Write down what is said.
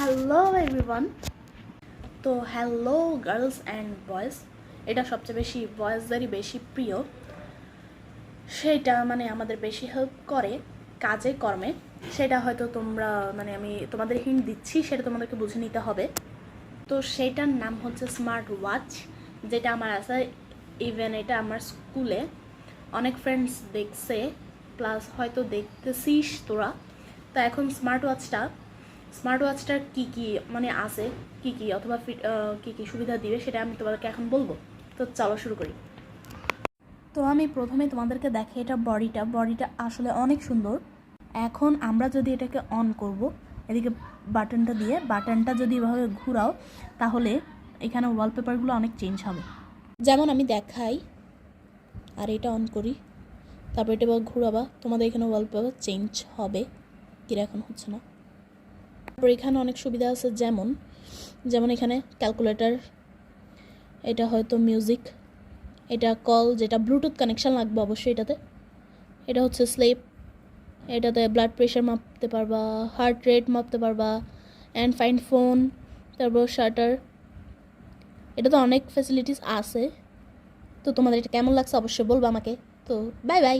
Hello everyone তো hello girls and boys এটা সবচেয়ে বেশি বয়েজদেরই বেশি প্রিয়। সেটা মানে আমাদের বেশি হেল্প করে কাজে, কর্মে। সেটা হয়তো তোমরা মানে আমি তোমাদের হিন্ট দিচ্ছি, সেটা তোমাদেরকে বুঝে নিতে হবে। তো সেটার নাম হচ্ছে স্মার্ট ওয়াচ যেটা আমার আছে ইভেন এটা আমার স্কুলে অনেক ফ্রেন্ডস দেখছে প্লাস হয়তো দেখতেছিস তোরা। তো এখন স্মার্ট ওয়াচটা স্মার্ট ওয়াচটার কী কী মানে আছে, কী কী অথবা কী কী সুবিধা দিবে সেটা আমি তোমাদেরকে এখন বলব। তো চলো শুরু করি। তো আমি প্রথমে তোমাদেরকে দেখে এটা বডিটা। বডিটা আসলে অনেক সুন্দর। এখন আমরা যদি এটাকে অন করব, এদিকে বাটনটা দিয়ে, বাটনটা যদি এভাবে ঘুরাও, তাহলে এখানে ওয়ালপেপারগুলো অনেক চেঞ্জ হবে। যেমন আমি দেখাই, আর এটা অন করি। তারপর এটা ঘুরাবা, তোমাদের এখানে ওয়ালপেপার চেঞ্জ হবে। কিরা এখন হচ্ছে না। তারপর এখানে অনেক সুবিধা আছে, যেমন যেমন এখানে ক্যালকুলেটর এটা হয়তো মিউজিক এটা কল যেটা ব্লুটুথ কানেকশান লাগবে অবশ্যই এটাতে। এটা হচ্ছে স্লেপ এটাতে ব্লাড প্রেশার মাপতে পারবা হার্ট রেট মাপতে পারবা অ্যান্ড ফাইন ফোন তারপর শাটার এটা তো অনেক ফ্যাসিলিটিস আছে। তো তোমাদের এটা কেমন লাগছে অবশ্যই বলব আমাকে। তো বাই বাই